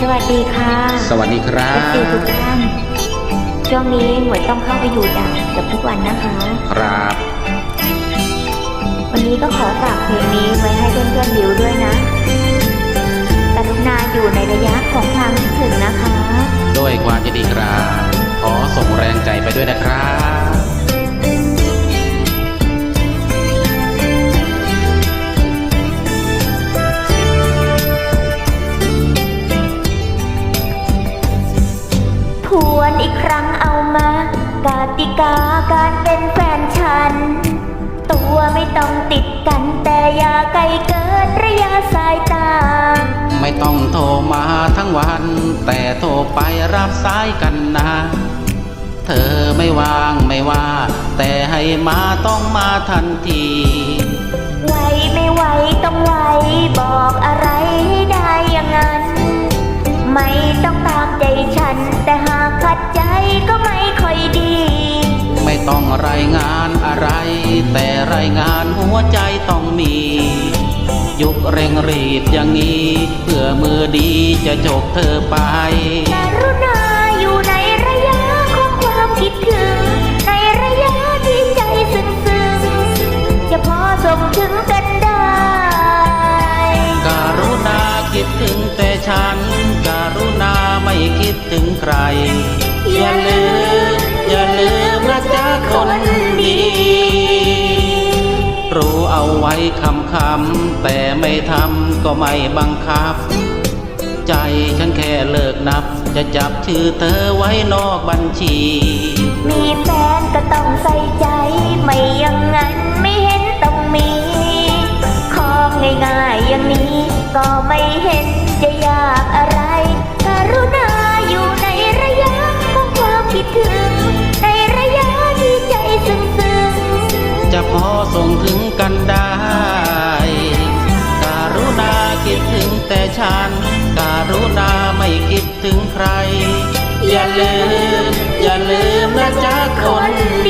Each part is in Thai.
สวัสดีค่ะ สวัสดีครัเอฟซีทุกบท่านช่วงนี้หมวยต้องเข้าไปอยู่ด่านเกับทุกวันนะคะ ครับ วันนี้ก็ขอฝากเพลงนี้ไว้ให้เพื่อนๆดิวด้วยนะกรุณาอยู่ในระยะของความคิดถึงนะคะ ด้วยความยินดีครับ ขอส่งแรง วนอีกครั้งเอามากติกาการเป็นแฟนฉัน ตัวไม่ต้องติดกันแต่อย่าไกลเกินระยะสายตา ไม่ต้องโทรมาทั้งวัน แต่โทรไปรับสายกันนะ เธอไม่ว่างไม่ว่า แต่ให้มาต้องมาทันทีไหวไม่ไหวต้องไหวบอกอะไรให้ได้อย่างนั้น ไม่ต้องตามใจฉันแต่หา กขัดใจก็ไม่ค่อยดี ไม่ต้องรายงานอะไร แต่รายงานหัวใจต้องมี ยุกเร่งรีบอย่างนี้ เพื่อมือดีจะจกเธอไป กรุณาอยู่ในระยะของความคิดถึง ในระยะที่ใจซึ้งซึ้งๆจะพอส่งถึงกันได้การุณาคิดถึงแต่ฉันการุณาไม่ คิดถึงใคร อย่าลืม อย่าลืมนะจ๊ะคนดี รู้เอาไว้คำคำแต่ไม่ทำก็ไม่บังคับ ใจฉันแค่เลิกนับ จะจับชื่อเธอไว้นอกบัญชี มีแฟนก็ต้องใส่ใจ ไม่อย่างนั้นไม่เห็นต้องมี ของง่ายๆอย่างนี้ก็ไม่เห็น กันได้ การุณาคิดถึงแต่ฉัน การุณาไม่คิดถึงใคร อย่าลืม อย่าลืมนะจ๊ะคนดี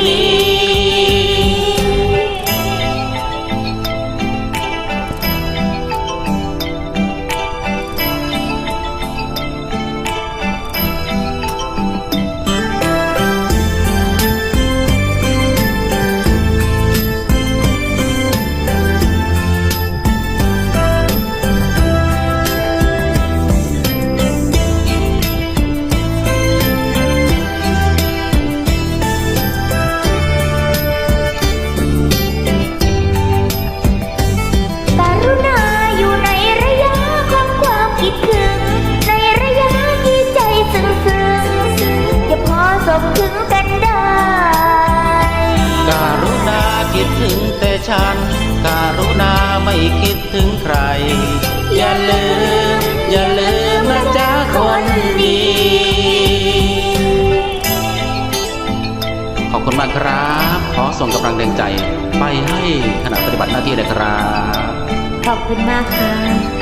คิดถึงใคร อย่าลืม อย่าลืมนะจ๊ะคนดี ขอบคุณมากครับ ขอส่งกำลังแรงใจ ไปให้ขณะปฏิบัติหน้าที่เลยครับ ขอบคุณมากค่ะ